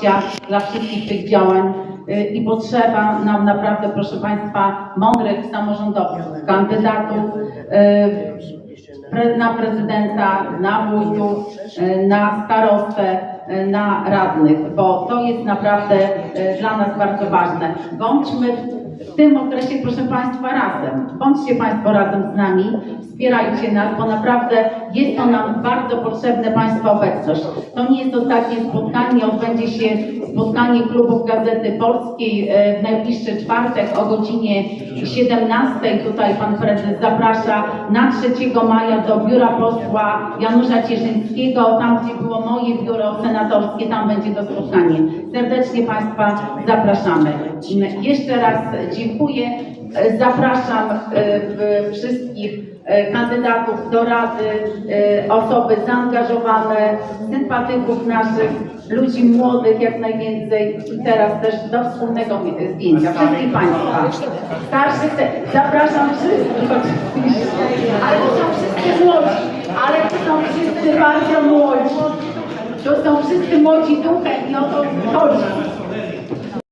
poparcia dla wszystkich tych działań y, i potrzeba nam naprawdę, proszę Państwa, mądrych samorządowców, kandydatów y, na prezydenta, na wójtów, y, na starostę, na radnych, bo to jest naprawdę y, dla nas bardzo ważne. Bądźmy w tym okresie, proszę Państwa, razem. Bądźcie Państwo razem z nami, wspierajcie nas, bo naprawdę jest to nam bardzo potrzebne Państwa obecność. To nie jest ostatnie spotkanie, odbędzie się spotkanie klubów Gazety Polskiej e, w najbliższy czwartek o godzinie 17. Tutaj Pan Prezes zaprasza na 3 maja do biura posła Janusza Cieszyńskiego, tam gdzie było moje biuro senatorskie, tam będzie to spotkanie. Serdecznie Państwa zapraszamy. Jeszcze raz dziękuję. Zapraszam e, wszystkich e, kandydatów do Rady, e, osoby zaangażowane, sympatyków naszych, ludzi młodych jak najwięcej i teraz też do wspólnego zdjęcia. Wszystkich Państwa. Starszych te, zapraszam wszystkich ale to są wszyscy młodzi, ale to są wszyscy bardzo młodzi. Wszyscy młodzi duchem i o to.